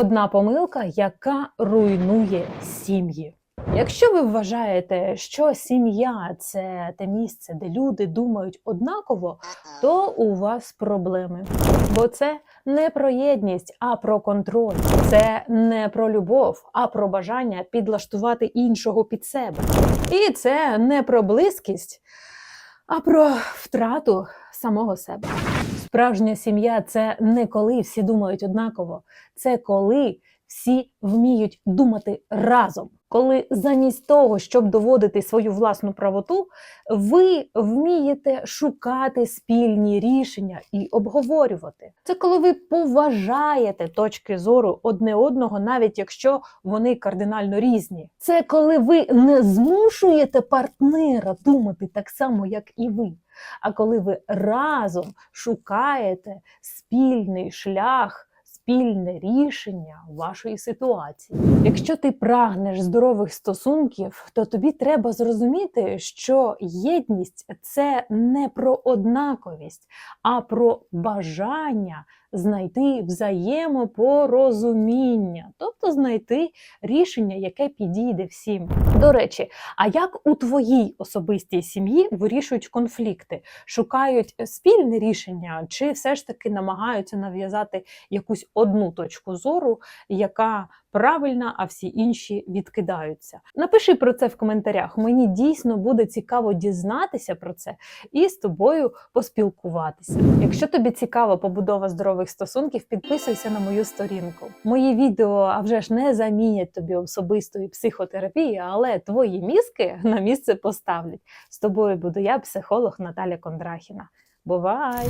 Одна помилка, яка руйнує сім'ї. Якщо ви вважаєте, що сім'я це те місце, де люди думають однаково, то у вас проблеми. Бо це не про єдність, а про контроль. Це не про любов, а про бажання підлаштувати іншого під себе. І це не про близькість, а про втрату самого себе. Справжня сім'я це не коли всі думають однаково, це коли всі вміють думати разом. Коли замість того, щоб доводити свою власну правоту, ви вмієте шукати спільні рішення і обговорювати. Це коли ви поважаєте точки зору одне одного, навіть якщо вони кардинально різні. Це коли ви не змушуєте партнера думати так само, як і ви. А коли ви разом шукаєте спільний шлях, спільне рішення вашої ситуації. Якщо ти прагнеш здорових стосунків, то тобі треба зрозуміти, що єдність це не про однаковість, а про бажання знайти взаємопорозуміння, тобто знайти рішення, яке підійде всім. До речі, а як у твоїй особистій сім'ї вирішують конфлікти? Шукають спільне рішення, чи все ж таки намагаються нав'язати якусь одну точку зору, яка правильна, а всі інші відкидаються? Напиши про це в коментарях. Мені дійсно буде цікаво дізнатися про це і з тобою поспілкуватися. Якщо тобі цікава побудова здорових стосунків, підписуйся на мою сторінку. Мої відео, а вже ж не замінять тобі особистої психотерапії, але твої мізки на місце поставлять. З тобою буду я, психолог Наталя Кондрахіна. Бувай!